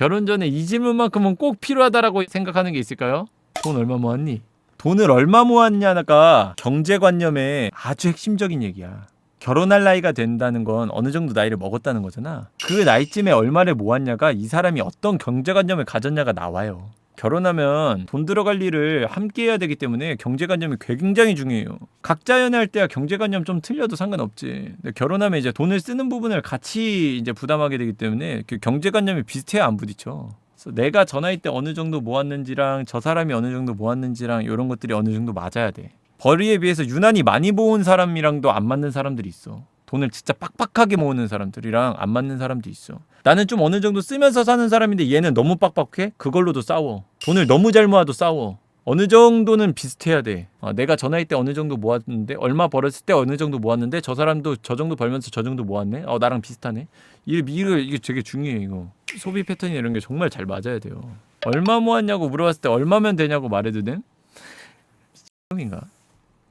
결혼 전에 이 질문만큼은 꼭 필요하다라고 생각하는 게 있을까요? 돈 얼마 모았니? 돈을 얼마 모았냐가 경제관념의 아주 핵심적인 얘기야. 결혼할 나이가 된다는 건 어느 정도 나이를 먹었다는 거잖아. 그 나이쯤에 얼마를 모았냐가 이 사람이 어떤 경제관념을 가졌냐가 나와요. 결혼하면 돈 들어갈 일을 함께 해야 되기 때문에 경제관념이 굉장히 중요해요. 각자 연애할 때야 경제관념 좀 틀려도 상관없지. 근데 결혼하면 이제 돈을 쓰는 부분을 같이 이제 부담하게 되기 때문에 그 경제관념이 비슷해야 안 부딪혀. 내가 저 나이 때 어느 정도 모았는지랑 저 사람이 어느 정도 모았는지랑 이런 것들이 어느 정도 맞아야 돼. 벌이에 비해서 유난히 많이 모은 사람이랑도 안 맞는 사람들이 있어. 돈을 진짜 빡빡하게 모으는 사람들이랑 안 맞는 사람도 있어. 나는 좀 어느 정도 쓰면서 사는 사람인데 얘는 너무 빡빡해? 그걸로도 싸워. 돈을 너무 잘 모아도 싸워. 어느 정도는 비슷해야 돼. 어, 내가 저 나이 때 어느 정도 모았는데 얼마 벌었을 때 어느 정도 모았는데 저 사람도 저 정도 벌면서 저 정도 모았네. 어 나랑 비슷하네. 이게 이거 이게 되게 중요해 이거. 소비 패턴이 이런 게 정말 잘 맞아야 돼요. 얼마 모았냐고 물어봤을 때 얼마면 되냐고 말해도 돼? 미친놈인가?